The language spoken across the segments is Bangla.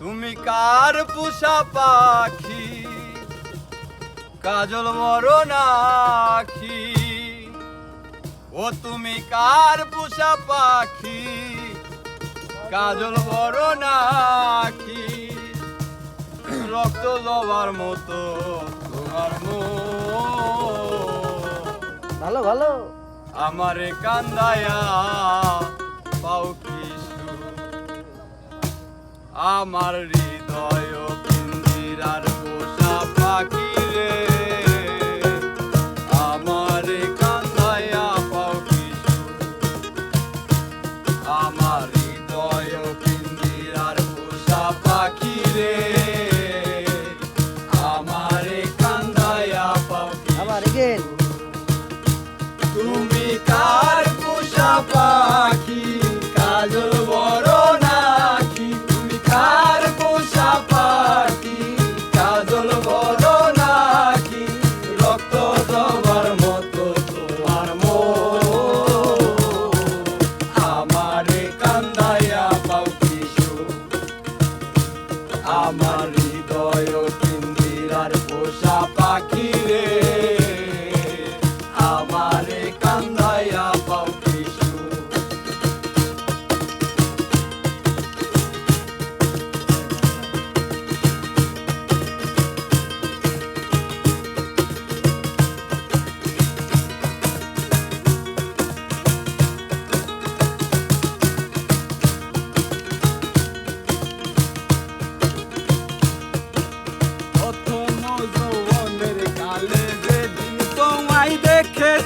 তুমি কার পুষা পাখি? কাজল মরণাখি। ও তুমি কার পুষা পাখি? কাজল মরণাখি। রক্ত লবার মতো তোমার মো ভালো ভালো। আমারে কান্দায়া পাউকে আমার হৃদয় পিঞ্জিরার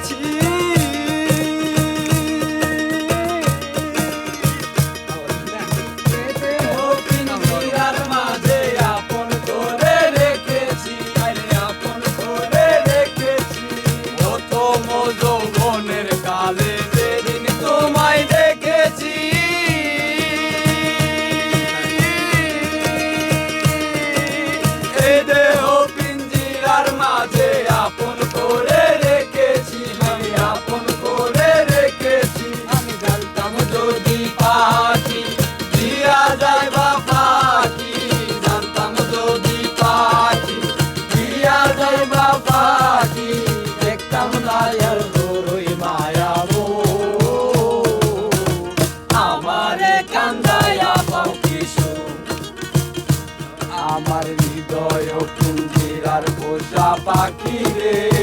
起。নতুন জেরার পোষা পাখি রে।